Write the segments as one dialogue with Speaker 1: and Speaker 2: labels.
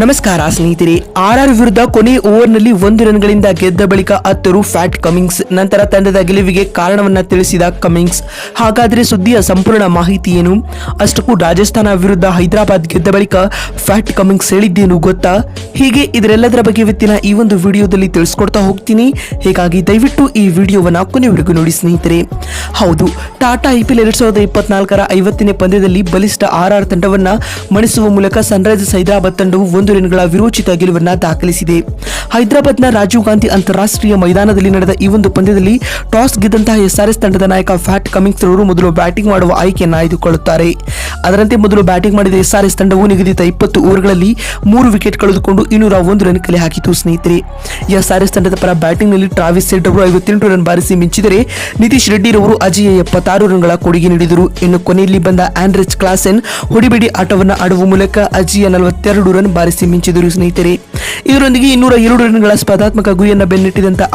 Speaker 1: ನಮಸ್ಕಾರ, ಸ್ನೇಹಿತರೆ. ಆರ್ಆರ್ ವಿರುದ್ಧ ಕೊನೆ ಓವರ್ನಲ್ಲಿ ಒಂದು ರನ್ಗಳಿಂದ ಗೆದ್ದ ಬಳಿಕ ಹತ್ತರು ಫ್ಯಾಟ್ ಕಮಿಂಗ್ಸ್, ನಂತರ ತಂಡದ ಗೆಲುವಿಗೆ ಕಾರಣವನ್ನ ತಿಳಿಸಿದ ಕಮಿಂಗ್ಸ್. ಹಾಗಾದ್ರೆ ಸುದ್ದಿಯ ಸಂಪೂರ್ಣ ಮಾಹಿತಿ ಏನು? ಅಷ್ಟಕ್ಕೂ ರಾಜಸ್ಥಾನ ವಿರುದ್ಧ ಹೈದರಾಬಾದ್ ಗೆದ್ದ ಬಳಿಕ ಫ್ಯಾಟ್ ಕಮಿಂಗ್ಸ್ ಹೇಳಿದ್ದೇನು ಗೊತ್ತಾ? ಹೀಗೆ ಇದರೆಲ್ಲದರ ಬಗ್ಗೆ ಇವತ್ತಿನ ಈ ಒಂದು ವಿಡಿಯೋದಲ್ಲಿ ತಿಳಿಸ್ಕೊಡ್ತಾ ಹೋಗ್ತೀನಿ. ಹೀಗಾಗಿ ದಯವಿಟ್ಟು ಈ ವಿಡಿಯೋವನ್ನ ಕೊನೆವರೆಗೂ ನೋಡಿ, ಸ್ನೇಹಿತರೆ. ಹೌದು, ಟಾಟಾ ಐಪಿಎಲ್ ಎರಡ್ ಸಾವಿರದ ಇಪ್ಪತ್ನಾಲ್ಕರ ಐವತ್ತನೇ ಪಂದ್ಯದಲ್ಲಿ ಬಲಿಷ್ಠ ಆರ್ಆರ್ ತಂಡವನ್ನ ಮಣಿಸುವ ಮೂಲಕ ಸನ್ರೈಸರ್ಸ್ ಹೈದರಾಬಾದ್ ತಂಡವು ಒಂದು ರನ್ಗಳ ವಿರೋಚಿತ ಗೆಲುವನ್ನು ದಾಖಲಿಸಿದೆ. ಹೈದರಾಬಾದ್ನ ರಾಜೀವ್ ಗಾಂಧಿ ಅಂತಾರಾಷ್ಟ್ರೀಯ ಮೈದಾನದಲ್ಲಿ ನಡೆದ ಈ ಒಂದು ಪಂದ್ಯದಲ್ಲಿ ಟಾಸ್ ಗೆದ್ದಂತಹ ಎಸ್ಆರ್ಎಸ್ ತಂಡದ ನಾಯಕ ಫ್ಯಾಟ್ ಕಮಿಂಗ್ಸ್ ಅವರು ಮೊದಲು ಬ್ಯಾಟಿಂಗ್ ಮಾಡುವ ಆಯ್ಕೆಯನ್ನು ಆಯ್ದುಕೊಳ್ಳುತ್ತಾರೆ. ಅದರಂತೆ ಮೊದಲು ಬ್ಯಾಟಿಂಗ್ ಮಾಡಿದ ಎಸ್ಆರ್ಎಸ್ ತಂಡವು ನಿಗದಿತ ಇಪ್ಪತ್ತು ಓವರ್ಗಳಲ್ಲಿ ಮೂರು ವಿಕೆಟ್ ಕಳೆದುಕೊಂಡು ಇನ್ನೂರ ಒಂದು ರನ್ ಕಲೆ ಹಾಕಿತು. ಸ್ನೇಹಿತರೆ, ಎಸ್ಆರ್ಎಸ್ ತಂಡದ ಪರ ಬ್ಯಾಟಿಂಗ್ನಲ್ಲಿ ಟ್ರಾವಿಸ್ ಸೆಡ್ ಅವರು ಐವತ್ತೆಂಟು ರನ್ ಬಾರಿಸಿ ಮಿಂಚಿದರೆ ನಿತೀಶ್ ರೆಡ್ಡಿ ರವರು ಅಜಯ ಎಪ್ಪತ್ತಾರು ರನ್ಗಳ ಕೊಡುಗೆ ನೀಡಿದರು. ಇನ್ನು ಕೊನೆಯಲ್ಲಿ ಬಂದ ಆಂಡ್ರಿಚ್ ಕ್ಲಾಸೆನ್, ಹೊಡಿಬಿಡಿ ಆಟವನ್ನು ಆಡುವ ಮೂಲಕ ಅಜಿಯ ನಲವತ್ತೆರಡು ರನ್ ಬಾರಿಸಿ ಮಿಂಚಿದರು. ಸ್ನೇಹಿತರೆ ಇದರೊಂದಿಗೆ ಇನ್ನೂರ ಎರಡು ರನ್ಗಳ ಸ್ಪರ್ಧಾತ್ಮಕ ಗುರಿಯನ್ನು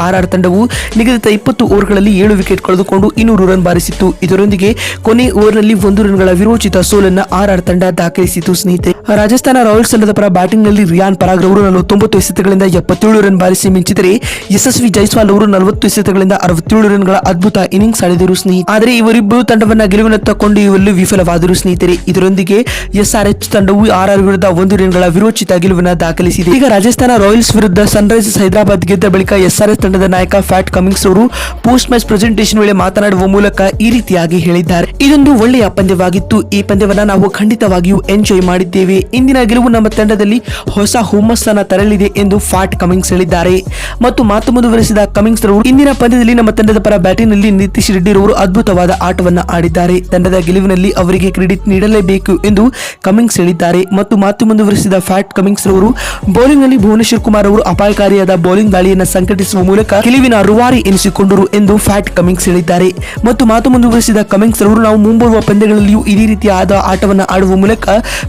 Speaker 1: ಆರ್ ಆರ್ಆರ್ ತಂಡವು ನಿಗದಿತ ಇಪ್ಪತ್ತು ಓವರ್ಗಳಲ್ಲಿ ಏಳು ವಿಕೆಟ್ ಕಳೆದುಕೊಂಡು ಇನ್ನೂರು ರನ್ ಬಾರಿಸಿತ್ತು. ಇದರೊಂದಿಗೆ ಕೊನೆ ಓವರ್ನಲ್ಲಿ ಒಂದು ರನ್ಗಳ ವಿರೋಚಿತ ಸೋಲನ್ನ ಆರ್ಆರ್ ತಂಡ ದಾಖಲಿಸಿತು. ಸ್ನೇಹಿತರೆ, ರಾಜಸ್ಥಾನ ರಾಯಲ್ಸ್ ತಂಡದ ಪರ ಬ್ಯಾಟಿಂಗ್ನಲ್ಲಿ ರಿಯಾನ್ ಪರಾಗ್ ಅವರು ನಲವತ್ತೊಂಬತ್ತು ಎಸೆತಗಳಿಂದ ಎಪ್ಪತ್ತೇಳು ರನ್ ಬಾರಿಸಿ ಮಿಂಚಿದರೆ ಯಶಸ್ವಿ ಜೈಸ್ವಾಲ್ ಅವರು ನಲವತ್ತು ಎಸೆತಗಳಿಂದ ಅರವತ್ತೇಳು ರನ್ಗಳ ಅದ್ಭುತ ಇನ್ನಿಂಗ್ಸ್ ಆಡಿದರು ಸ್ನೇಹಿತರೆ. ಆದರೆ ಇವರಿಬ್ಬರು ತಂಡವನ್ನ ಗೆಲುವಿನತ್ತ ಕೊಂಡೊಯ್ಯುವಲ್ಲಿ ವಿಫಲವಾದರು ಸ್ನೇಹಿತರೆ. ಇದರೊಂದಿಗೆ ಎಸ್ಆರ್ಎಚ್ ತಂಡವು ಆರ್ಆರ್ ವಿರುದ್ಧ ಒಂದು ರನ್ಗಳ ವಿರೋಚಿತ ಗೆಲುವನ್ನು ದಾಖಲಿಸಿದೆ. ಈಗ ರಾಜಸ್ಥಾನ ರಾಯಲ್ಸ್ ವಿರುದ್ಧ ಸನ್ರೈಸರ್ಸ್ ಹೈದರಾಬಾದ್ ಗೆದ್ದ ಬಳಿಕ ಎಸ್ಆರ್ಎಸ್ ತಂಡದ ನಾಯಕ ಫ್ಯಾಟ್ ಕಮಿಂಗ್ಸ್ ಅವರು ಪೋಸ್ಟ್ ಮ್ಯಾಚ್ ಪ್ರೆಸೆಂಟೇಷನ್ ವೇಳೆ ಮಾತನಾಡುವ ಮೂಲಕ ಈ ರೀತಿಯಾಗಿ ಹೇಳಿದ್ದಾರೆ. ಇದೊಂದು ಒಳ್ಳೆಯ ಪಂದ್ಯವಾಗಿತ್ತು. ಈ ಪಂದ್ಯವನ್ನು ನಾವು ಖಂಡಿತವಾಗಿಯೂ ಎಂಜಾಯ್ ಮಾಡಿದ್ದೇವೆ. ಇಂದಿನ ಗೆಲುವು ನಮ್ಮ ತಂಡದಲ್ಲಿ ಹೊಸ ಹುಮ್ಮಸ್ಸನ್ನ ತರಲಿದೆ ಎಂದು ಫ್ಯಾಟ್ ಕಮಿಂಗ್ಸ್ ಹೇಳಿದ್ದಾರೆ. ಮತ್ತು ಮಾತು ಮುಂದುವರೆಸಿದ ಕಮಿಂಗ್ಸ್ ಅವರು ಇಂದಿನ ಪಂದ್ಯದಲ್ಲಿ ನಮ್ಮ ತಂಡದ ಪರ ಬ್ಯಾಟಿಂಗ್ನಲ್ಲಿ ನಿತೀಶ್ ರೆಡ್ಡಿ ರವರು ಅದ್ಭುತವಾದ ಆಟವನ್ನು ಆಡಿದ್ದಾರೆ. ತಂಡದ ಗೆಲುವಿನಲ್ಲಿ ಅವರಿಗೆ ಕ್ರೆಡಿಟ್ ನೀಡಲೇಬೇಕು ಎಂದು ಕಮಿಂಗ್ಸ್ ಹೇಳಿದ್ದಾರೆ. ಮತ್ತು ಮಾತು ಮುಂದುವರೆಸಿದ ಫ್ಯಾಟ್ ಕಮಿಂಗ್ಸ್ ಅವರು ಬೌಲಿಂಗ್ ನಲ್ಲಿ ಭುವನೇಶ್ವರ್ ಕುಮಾರ್ ಅವರು ಅಪಾಯಕಾರಿಯಾದ ಬೌಲಿಂಗ್ ದಾಳಿಯನ್ನು ಸಂಘಟಿಸುವ ಮೂಲಕ ಗೆಲುವಿನ ರುವಾರಿ ಎನಿಸಿಕೊಂಡರು ಎಂದು ಫ್ಯಾಟ್ ಕಮಿಂಗ್ಸ್ ಹೇಳಿದ್ದಾರೆ. ಮತ್ತು ಮಾತು ಮುಂದುವರೆಸಿದ ಕಮಿಂಗ್ಸ್ ಅವರು, ನಾವು ಮುಂಬರುವ ಪಂದ್ಯಗಳಲ್ಲಿಯೂ ಇದೇ ರೀತಿಯಾದ ಆಟವನ್ನು ಆಡುವ ಮೂಲಕ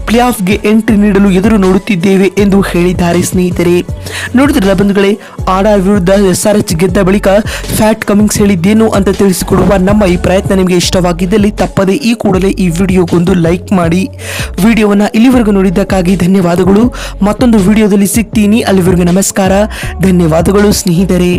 Speaker 1: ಪ್ಲೇ ಆಫ್ಗೆ ಎಂಟ್ರಿ ನೀಡಲು ಎದುರು ನೋಡುತ್ತಿದ್ದೇವೆ ಎಂದು ಹೇಳಿದ್ದಾರೆ ಸ್ನೇಹಿತರೆ. ನೋಡಿದ್ರಲ್ಲ ಬಂಧುಗಳೇ ಆರ್ಆರ್ ವಿರುದ್ಧ ಎಸ್ಆರ್ಎಚ್ ಗೆದ್ದ ಬಳಿಕ ಫ್ಯಾಟ್ ಕಮಿಂಗ್ಸ್ ಹೇಳಿದ್ದೇನು ಅಂತ ತಿಳಿಸಿಕೊಡುವ ನಮ್ಮ ಈ ಪ್ರಯತ್ನ ನಿಮಗೆ ಇಷ್ಟವಾಗಿದ್ದಲ್ಲಿ ತಪ್ಪದೆ ಈ ಕೂಡಲೇ ಈ ವಿಡಿಯೋಗೊಂದು ಲೈಕ್ ಮಾಡಿ. ವಿಡಿಯೋವನ್ನು ಇಲ್ಲಿವರೆಗೂ ನೋಡಿದ್ದಕ್ಕಾಗಿ ಧನ್ಯವಾದಗಳು. ಮತ್ತೊಂದು ವಿಡಿಯೋದಲ್ಲಿ ಸಿಗ್ತೀನಿ ಅಲ್ಲಿವರೆಗೂ ನಮಸ್ಕಾರ. ಧನ್ಯವಾದಗಳು ಸ್ನೇಹಿತರೆ.